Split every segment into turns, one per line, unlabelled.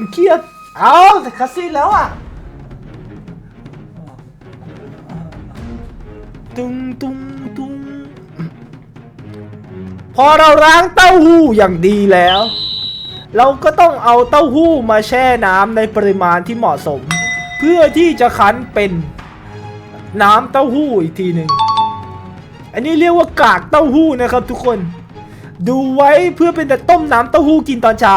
ผมเครียด เอาแต่คาสินแล้วอะตุงตุงตุงพอเราล้างเต้าหู้อย่างดีแล้ว เราก็ต้องเอาเต้าหู้มาแช่น้ำในปริมาณที่เหมาะสม เพื่อที่จะคั้นเป็นน้ำเต้าหู้อีกทีหนึ่งอันนี้เรียกว่ากากเต้าหู้นะครับทุกคน ดูไว้เพื่อเป็นแต่ต้มน้ำเต้าหู้กินตอนเช้า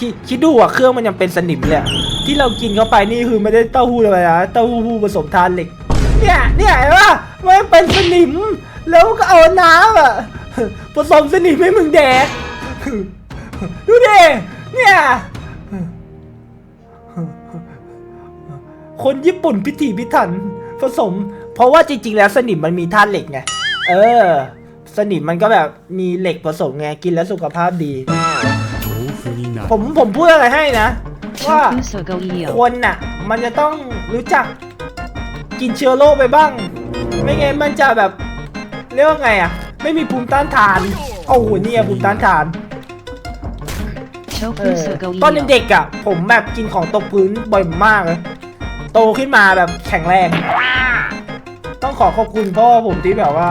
คิดคิดดูอะเครื่องมันยังเป็นสนิมเลยที่เรากินเข้าไปนี่คือไม่ได้เต้าหู้เลยนะเต้าหู้ผสมทานเหล็ก เนี่ยเนี่ยเห็นปะมันเป็นสนิม แล้วก็เอาน้ำอะผสมสนิมให้มึงแดกดูดิเนี่ยคนญี่ปุ่นพิถีพิถันผสม เพราะว่าจริง ๆ แล้วสนิมมันมีธาตุเหล็กไง เออ สนิมมันก็แบบมีเหล็กผสมไงกินแล้วสุขภาพดี
นะ
ผมผมพูดอะไรให้นะ ว่าคนน่ะ มันจะต้องรู้จักกินเชื้อโรคไปบ้าง ไม่งั้นมันจะแบบเรียกว่าไงอะ ไม่มีภูมิต้านทานโอ้โหเนี่ยภูมิต้านทานตอนเด็กๆอะ ผมแบบกินของตกพื้นบ่อยมากเลยโตขึ้นมาแบบแข็งแรง ต้องขอขอบคุณพ่อผมที่แบบว่า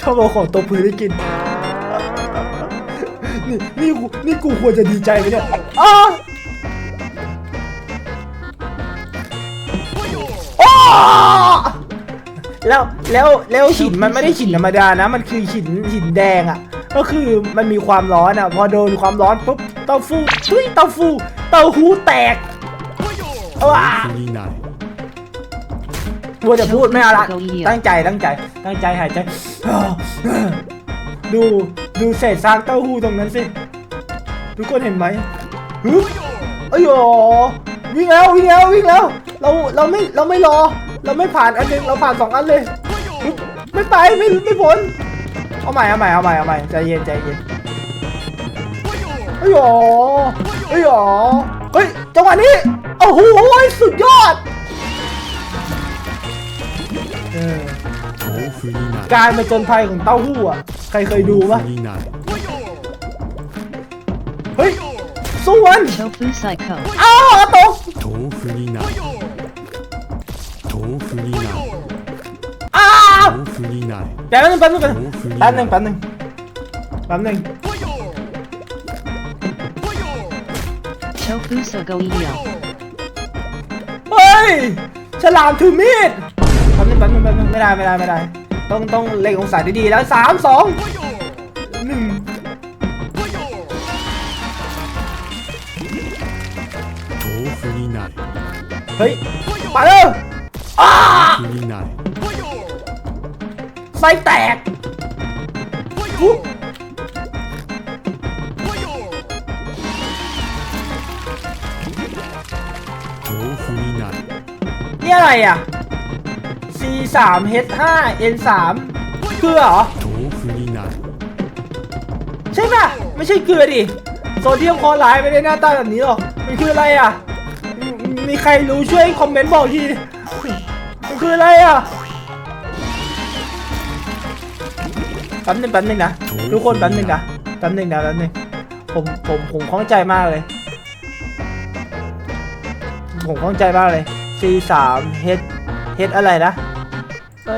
ชอบเอาของตกพื้นไห้กิน นี่นี่กูนี่กูควรจะดีใจไหมเนี่ยอ้าอแล้วแล้วแล้วหินมันไม่ได้หินธรรมดานะ มันคือหินหินแดงอะ ก็คือมันมีความร้อนอะ พอโดนความร้อนปุ๊บเต้าฟูเฮ้ยเต้าฟูเต้าหูแตกว้าวัวจะพูดไม่เอาละตั้งใจตั้งใจ ตั้งใจหายใจดู ดูเศษซากเต้าหู้ตรงนั้นสิ ทุกคนเห็นไหมฮึเอ้ยโอวิ่งแล้ววิ่งแล้ววิ่งแล้ว เราเราไม่เราไม่รอ เราไม่ผ่านอันนึงเราผ่านสองอันเลยไม่ไปไม่ไม่ผลเอาใหม่เอาใหม่เอาใหม่เอาใหม่ใจเย็นใจเย็นเอ้ยโอเอ้ยโอเฮ้ยจังหวะนี้โอ้โหสุดยอดการมาจนภัยของเต้าหู้อะ ใครเคยดูปะเฮ้ยสู้วัน
เอ้า
วตกอ้าวเดี๋ยวแป๊บนึงแป๊บนึงแป๊บนึงแป๊บนึงแป๊บนึงเฮ้ยฉลามถือมีดแป๊บนึงแป๊บนึงแป๊บนึงไม่ได้ไม่ได้ไม่ได้ต้องต้องเล็งองศาดีๆแล้วสามสอง
豆腐になる
เฮ้ยไปเลยอ้า
豆腐になる
ไส้แตกปุ๊บ
豆腐になる
นี่อะไรอ่ะ C 3 H 5 N 3เกลือเหรอ
豆腐になる
ใช่ป่ะ ไม่ใช่เกลือดิ โซเดียมคลอไรด์ไม่ได้หน้าตาแบบนี้หรอกมันคืออะไรอะ มีใครรู้ช่วยคอมเมนต์บอกที มันคืออะไรอะแป๊บนึงแป๊บนึงนะทุกคนแป๊บนึงนะแป๊บนึงนะแป๊บนึงผมผมผมคล้องใจมากเลย ผมคล้องใจมากเลย C 3ามเฮดเฮดอะไรนะ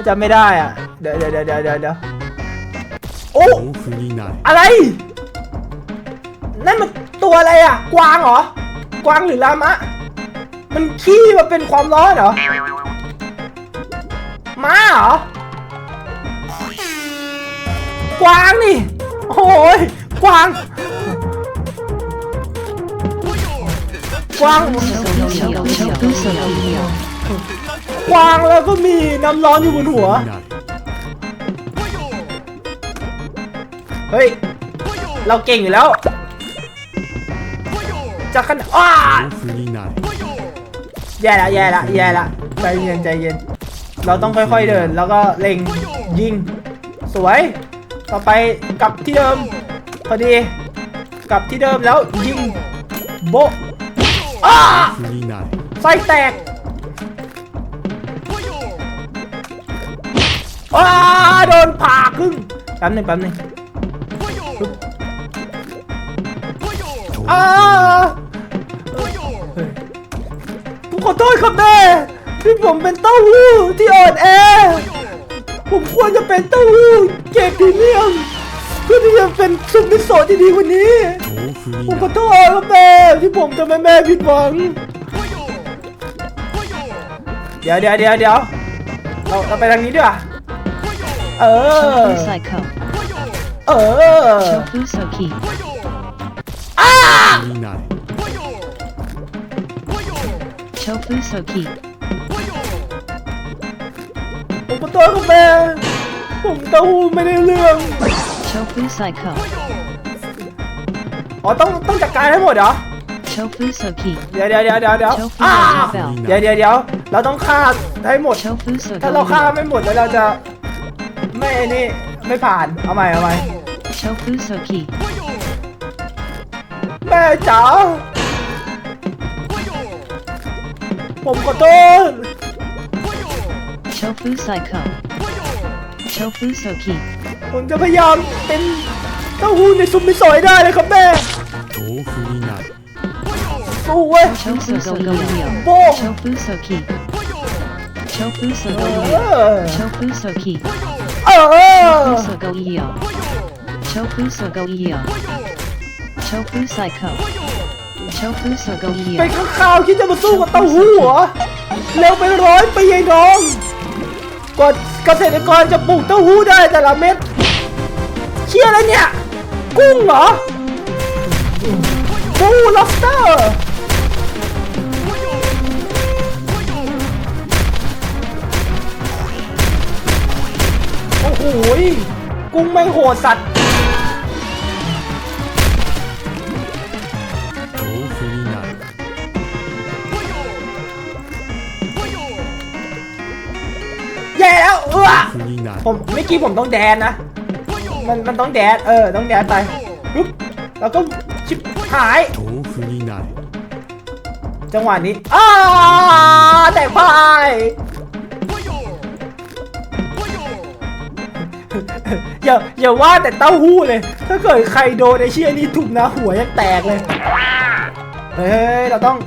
จะไม่ได้อะ เดี๋ยวเดี๋ยวเดี๋ยวเดี๋ยวโอ้อะไร วอะไรอะ กวางเหรอ กวางหรือลามะ มันขี้มาเป็นความร้อนเหรอม้าเหรอ กวางนี่ โอ้ยกวาง กวาง กวางแล้วก็มีน้ำร้อนอยู่บนหัว เฮ้ย เราเก่งอยู่แล้ว จะขนาดอ้าแย่ละแย่ละแย่ละใจเย็นใจเย็น เราต้องค่อยๆเดิน แล้วก็เล็งยิง สวย ต่อไปกลับที่เดิม พอดี กลับที่เดิมแล้วยิงโบไส้แตกอ้าโดนผ่าครึ่งแป๊บนึงแป๊บนึง อาผมขอโทษครับแม่ที่ผมเป็นเต้าหู้ที่อ่อนแอ ผมควรจะเป็นเต้าหู้เกรดพรีเมียมเพื่อที่จะเป็นซุปมิโซที่ดีกว่านี้ ผมขอโทษครับแม่ที่ผมทำให้แม่ผิดหวัง เดี๋ยวเดี๋ยวเดี๋ยวเดี๋ยวเราเราไปทางนี้ดีกว่าเออเออ
อ้า
미나리
Chofu Soki.
ผมขอโทษครับแม่ผมเต้าหู้ไม่ได้เรื่อง
Chofu Psycho.
อ๋อต้องต้องจัดการให้หมดเหรอ
Chofu Soki.
เดี๋ยวเดี๋ยวเดี๋ยวเดี๋ยวเดี๋ยวเดี๋ยวเดี๋ยวเดี๋ยวเราต้องฆ่าให้หมดถ้าเราฆ่าไม่หมดแล้วเราจะ ไม่ไอ้นี่ไม่ผ่านเอาใหม่เอาใหม่
Chofu Soki.
แม่จ๋า ผมขอโทษ
Tofu Psycho. Tofu Soki.
ผมจะพยายามเป็นเต้าหู้ในซุปมิโซะให้ได้เลยครับแม่
豆腐になる
สู้เว้ย
Tofu Sogoio.
โบ้ง
Tofu Soki. Tofu
เอ
Sogoio.
อ
Tofu Soki.
เออ
Tofu Sogoio. Tofu Sogoio. Tofu Psycho. Tofu
เป็น
Sogoio.
ข้างข่าวคิดจะมาสู้กับเต้าหู้เหรอเร็วไปร้อยปีไอ้น้องกว่าเกษตรกรจะปลูกเต้าหู้ได้แต่ละเม็ดเชี่ยอะไรเนี่ย กุ้งเหรอปูล็อบสเตอร์โอ้โหยกุ้งไม่งโหดสัตว์ ผมเมื่อกี้ผมต้องแดนนะ มันมันต้องแดนเออต้องแดนไปปุ๊บแล้วก็ชิบหายจังหวะนี้อ้าแตกไฟยอย่าอย่าว่าแต่เต้าหู้เลย ถ้าเกิดใครโดนไอเชี่ยนี่ถูกนะหัวจะแตกเลย เฮ้ย เราต้อง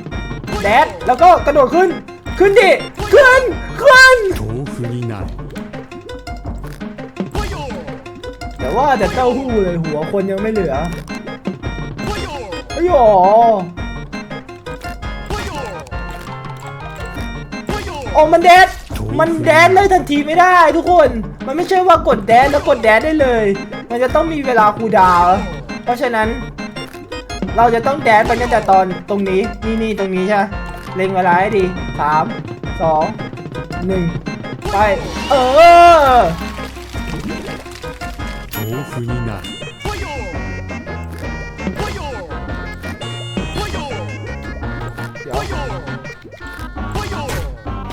แดดแล้วก็กระโดดขึ้น ขึ้นดิ ขึ้น ขึ้น แต่ว่าแต่เต้าหู้เลยหัวคนยังไม่เหลือไอ้หยอโอ้มันแดดมันแดดเลยทันทีไม่ได้ทุกคน มันไม่ใช่ว่ากดแดดแล้วกดแดดได้เลย มันจะต้องมีเวลาคูดาว เพราะฉะนั้น เราจะต้องแดดไปตั้งแต่ตอนตรงนี้ นี่นี่ตรงนี้ใช่ไหมเล็งเวลาให้ดีสามสองหนึ่งไป เออ
豆腐になる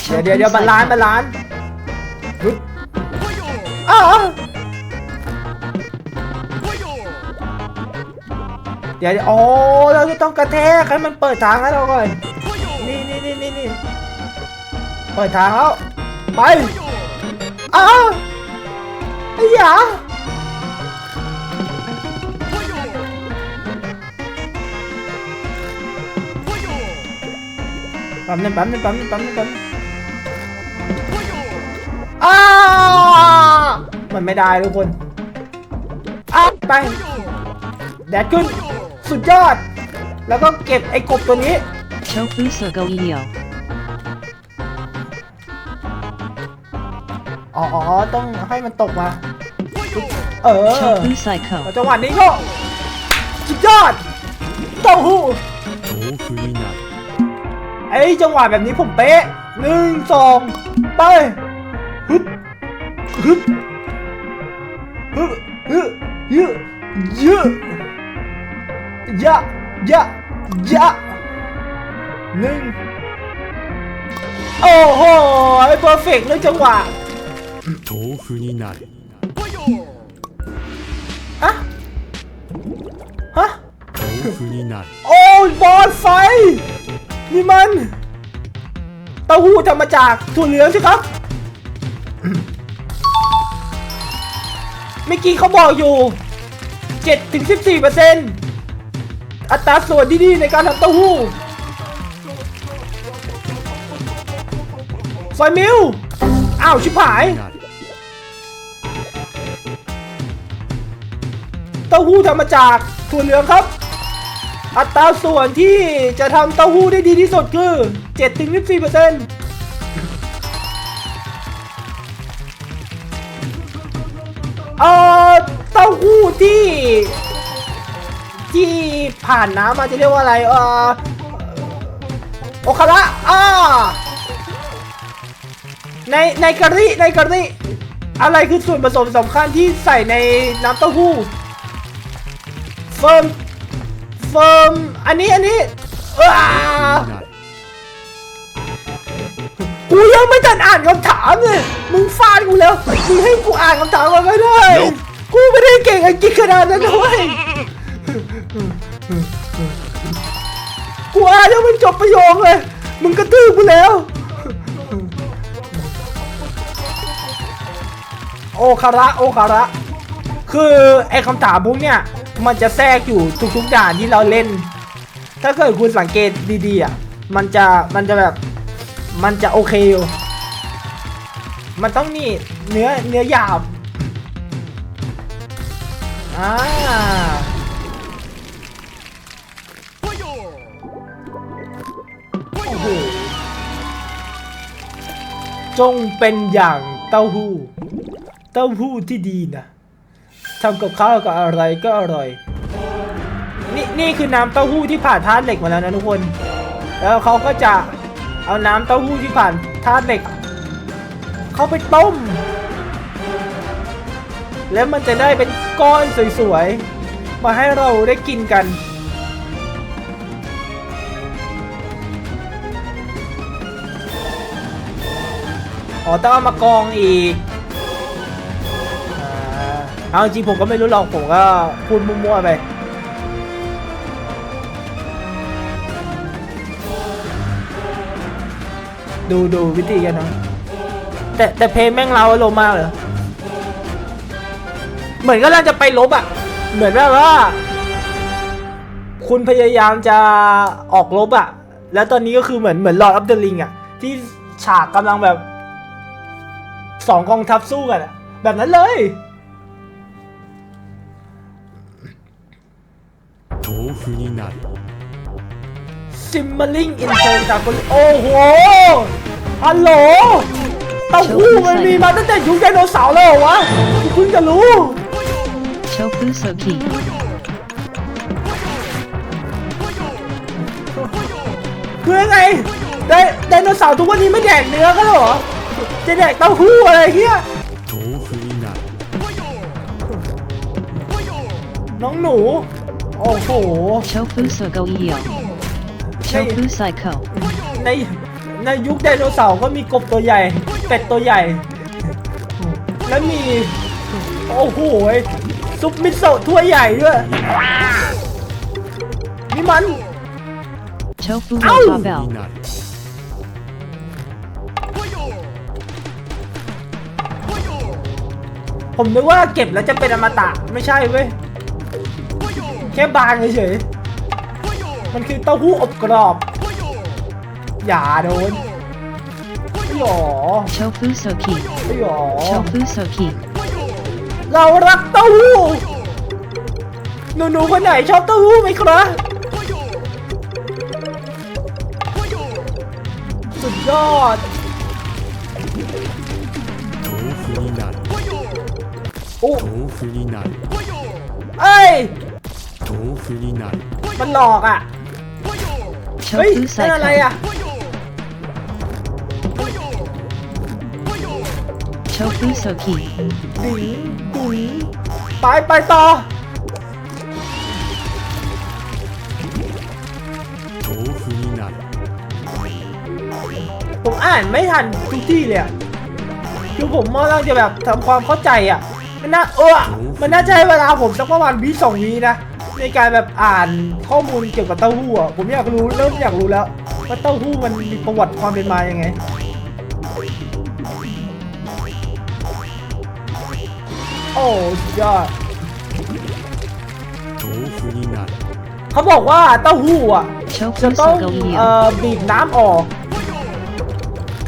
เดี๋ยวเดี๋ยวเดี๋ยวเดี๋ยวบาลานซ์บาลานซ์ฮึบอ้าวเดี๋ยวเดี๋ยวอ๋อเราจะต้องกระแทกให้มันเปิดทางให้เราก่อน นี่นี่นี่นี่นี่เปิดทางแล้ว ไปอ้าวไอ้หยา ปั๊มนึงปั๊มนึงปั๊มนึงปั๊มนึงปั๊มอ้ามันไม่ได้ทุกคนอ้าไปแดดขึ้น สุดยอด แล้วก็เก็บไอ้กบตัวนี้
โช
ฟุสโกเอียวอ๋อต้องให้มันตกมา เออจังหวะนี้ก็สุดยอดเต้าหู้ ไอ้จังหวะแบบนี้ผมเป๊ะหนึ่งสองไปฮึบฮึบฮึบฮึบยึยึยะยะยะหนึ่งโอ้โหเพอร์เฟกต์เลยจังหวะ
豆腐になる
ฮะฮะ
豆腐になる
โอ้ยบอลไฟ นี่มัน เต้าหู้ทำมาจากถั่วเหลืองใช่ครับ เมื่อกี้เขาบอกอยู่7ถึง14เปอร์เซ็นต์อัตราส่วนที่ดีในการทำเต้าหู้ซอยมิลอ้าว ชิบหาย เต้าหู้ทำมาจากถั่วเหลืองครับ อัตราส่วนที่จะทำเต้าหู้ได้ดีที่สุดคือ7ถึง14เปอร์เซ็นต์เอ่อเต้าหู้ที่ ที่ผ่านน้ำมาจะเรียกว่าอะไรเอ่อโอคาระอ่าในในกะริในกะริอะไรคือส่วนผสมสำคัญที่ใส่ในน้ำเต้าหู้เฟิร์ม เฟิร์ม อันนี้ อันนี้อ้า
なる
กูยังไม่ทันอ่านคำถามเลย มึงฟาดกูแล้ว มึงให้กูอ่านคำถามมันไม่ได้ กูไม่ได้เก่งอังกฤษขนาดนั้นนะเว้ยกูอ่านยังไม่จบประโยคเลย มึงกระตือกูแล้ว โอคาระ โอคาระ คือไอ้คำถามพวกเนี้ย มันจะแทรกอยู่ทุกๆด่านที่เราเล่น ถ้าเกิดคุณสังเกตดีๆอะมันจะมันจะแบบมันจะโอเคอยู่มันต้องนี่เนื้อเนื้อหยาบอ่าโอ้โหจงเป็นอย่างเต้าหู้ เต้าหู้ที่ดีนะ ทำกับข้าวกับอะไรก็อร่อย นี่นี่คือน้ำเต้าหู้ที่ผ่านธาตุเหล็กมาแล้วนะทุกคน แล้วเขาก็จะเอาน้ำเต้าหู้ที่ผ่านธาตุเหล็ก เข้าไปต้ม แล้วมันจะได้เป็นก้อนสวยๆ มาให้เราได้กินกันอ๋อต้องเอามากองอีก เอาจริงผมก็ไม่รู้หรอกผมก็พูดมั่วๆไปดูดูวิธีกันนะแต่แต่เพลงแม่งเราอารมมากเลยเหมือนก็เราจะไปลบอะ เหมือนแบบว่า คุณพยายามจะออกลบอะ แล้วตอนนี้ก็คือเหมือนเหมือนลอร์ดอัฟเดอะลิงอะ ที่ฉากกำลังแบบสองกองทัพสู้กันอะแบบนั้นเลย
豆腐になる
ซิมเมอร์ลิงอินเตอร์จากคนโอ้โหฮัลโหลเต้าหู้มันมีมาตั้งแต่ยุคไดโนเสาร์แล้วเหรอวะกูเพิ่งจะรู้
Tofu Soki.
คือยังไงไดไดโนเสาร์ทุกวันนี้ไม่แดกเนื้อกันเหรอ จะแดกเต้าหู้อะไรเงี้ย
豆腐になる
น้องหนู โอ้โห
Chopu Sogo Eel Chopu Psycho
ในในยุคไดโนเสาร์ก็มีกบตัวใหญ่ เป็ดตัวใหญ่ แล้วมี โอ้โหซุปมิโซะถ้วยใหญ่ด้วย นี่มัน
โช
ฟุ
ซา
เบล
ผมนึกว่าเก็บแล้วจะเป็นอมตะ ไม่ใช่เว้ย แค่บางเฉยมันคือเต้าหู้อบกรอบ อย่าโดนไหรอ
โช
ฟุโซกิไหรอ
โชฟุโซกิ
เรารักเต้าหู้หนูๆคนไหนชอบเต้าหู้ไหมครับสุดยอดโอ้
ฟรีนัน
เอ้ย
豆腐になる
มันหลอกอ่ะ เฮ้ย
Tofu
นั่นอะไร
Psycho.
อ่ะ
Tofu Soki.
ดิงดิงไปไปต่อ
豆腐になる
ผมอ่านไม่ทันทุกที่เลยอะคือผมกำลังจะแบบทำความเข้าใจอ่ะ มันน่าเออมันน่าจะให้เวลาผมสักประมาณวีสองวีนะ ในการแบบอ่านข้อมูลเกี่ยวกับเต้าหู้อะผมอยากรู้เริ่มอยากรู้แล้ว ว่าเต้าหู้มันมีประวัติความเป็นมายังไงโอ้ยอดเขาบอกว่าเต้าหู้อะจะต้องออบีบน้ำออก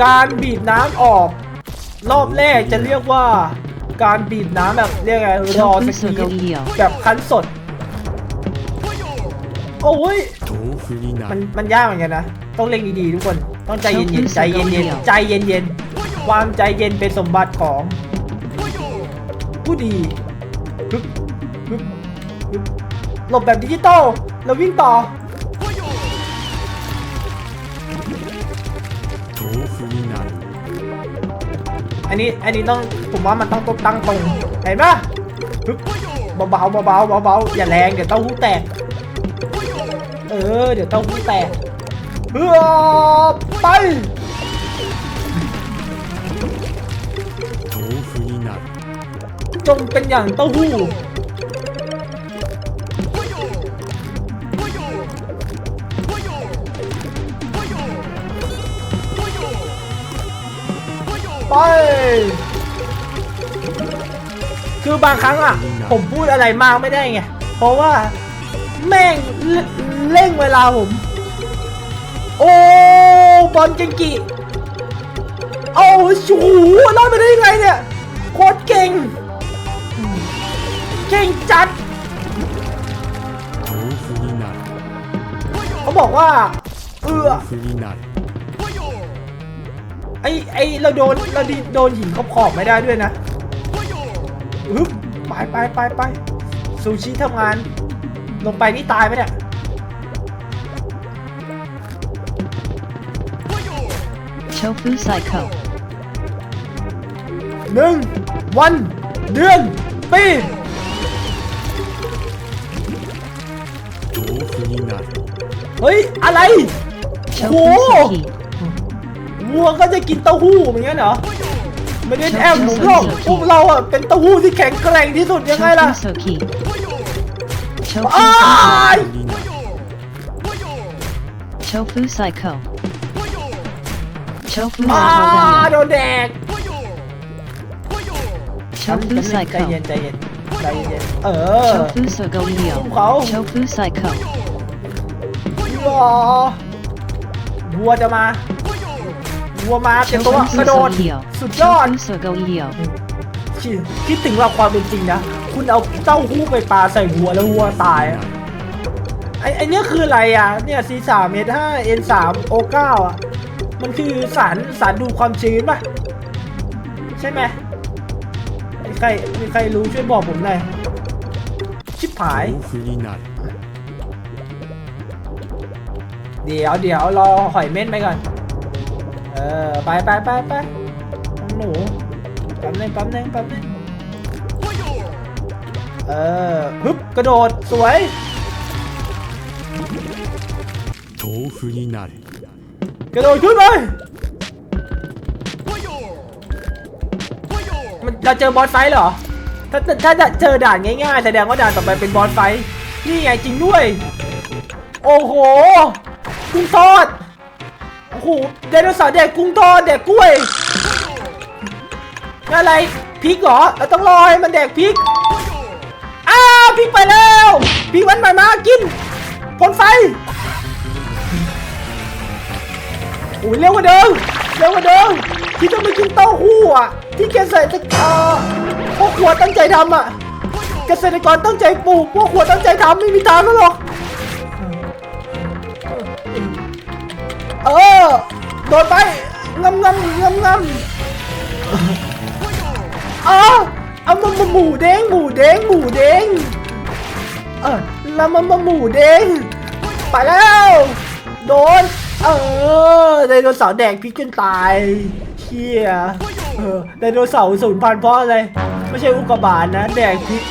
การบีบน้ำออก รอบแรกจะเรียกว่า การบีบน้ำแบบเรียกไงรอสกีแบบคั้นสด โอ้ย
豆腐にな
มัน
る
มันยากเหมือนกันนะ ต้องเล่งดีๆทุกคน ต้องใจเย็นๆ ใจเย็นๆ ใจเย็นๆ ความใจเย็นเป็นสมบัติของ ผู้ดีฮึบฮึบฮึบหลบแบบดิจิตอลแล้ววิ่งต่อ
豆腐になる
อันนี้ อันนี้ต้อง ผมว่ามันต้องต้องตั้งตรง เห็นปะฮึบเบาๆเบาๆเบาๆอย่าแรง เดี๋ยวเต้าหู้แตก เออ เดี๋ยวเต้าหู้แตกเออไปจงเป็นอย่างเต้าหู้ไป คือบางครั้งอะ ผมพูดอะไรมากไม่ได้ไง เพราะว่าแม่ง เร่งเวลาผม โอ้บอลเก่งกิเอาชูรอดไปได้ยังไงเนี่ยโคตรเก่ง เก่งจัดเขาบอกว่าเออไอไอเราโดนเราโดนหินขอบขอบไม่ได้ด้วยนะไปไปไปไปซูชิทำงาน ลงไปนี่ตายไหมเนี่ย
Tofu Psycho.
หนึ่งวัน เดือน ปี
豆腐になる
เฮ้ย อะไร โอ้
Tofu
โห
Suki.
วัวก็จะกินเต้าหู้เหมือนกันเหรอ ไม่ได้แอบหนูหรอกพวกเราอ่ะเป็นเต้าหู้ที่แข็งแกร่งที่สุดยังไงล่ะ
Tofu Soki. Tofu
อ้าย
Soki.
になる
Tofu Psycho. Tofu
อ้า
Sogoio.
โดนแดก
Tofu
ใจ
Psycho.
เย็นใจเย็นใจเย็นเออ
Tofu Sogoio.
Wow.
Tofu Psycho.
รอวัวจะมาวัวมาเต็มตัว
Tofu
กระโดด
Sogoio.
สุดยอด
Tofu Sogoio.
คิดคิดถึงเราความเป็นจริงนะ คุณเอาเต้าหู้ไปปาใส่วัวแล้ววัวตายอะไอไอเนี้ยคืออะไรอะ เนี่ย C 3 S 5 N 3 O 9อะ มันคือสารสารดูดความชื้นป่ะ ใช่ไหมมีใครมีใครรู้ช่วยบอกผมหน่อย ชิบหาย
豆腐になる
เดี๋ยวเดี๋ยวรอหอยเม่นไปก่อน เออ ไปไปไปไปน้องหนูแป๊บนึงแป๊บนึงแป๊บนึงเออฮึบกระโดดสวย
豆腐になる
กระโดดขึ้นไปมันเราเจอบอสไฟท์เหรอ ถ้าถ้าถ้าจะเจอด่านง่ายๆ แสดงว่าด่านต่อไปเป็นบอสไฟท์นี่ไงจริงด้วย โอ้โห กุ้งทอด โอ้โหไดโนเสาร์แดกกุ้งทอดแดกกล้วยนั่นอะไรพริกเหรอ เราต้องรอให้มันแดกพริก อ้าวพริกไปแล้วพริกวันใหม่มากินพ่นไฟ โอ้ยเร็วกว่าเดิมเร็วกว่าเดิมที่ต้องไปกินเต้าหู้อะ ที่เกษตรเอ่อพวกครัวตั้งใจทำอะ เกษตรกรตั้งใจปลูกพวกครัวตั้งใจทำไม่มีทางหรอก เออโดนไปงำงำงำงำอ๋อเอามามาหมูเด้งหมูเด้งหมูเด้งเออแล้วมามาหมูเด้งไปแล้ว โดน เออไดโนเสาร์แดกพิกจนตายเชี่ยเออไดโนเสาร์สูญพันธุ์เพราะอะไร ไม่ใช่อุกกาบาตนะ แดกพิก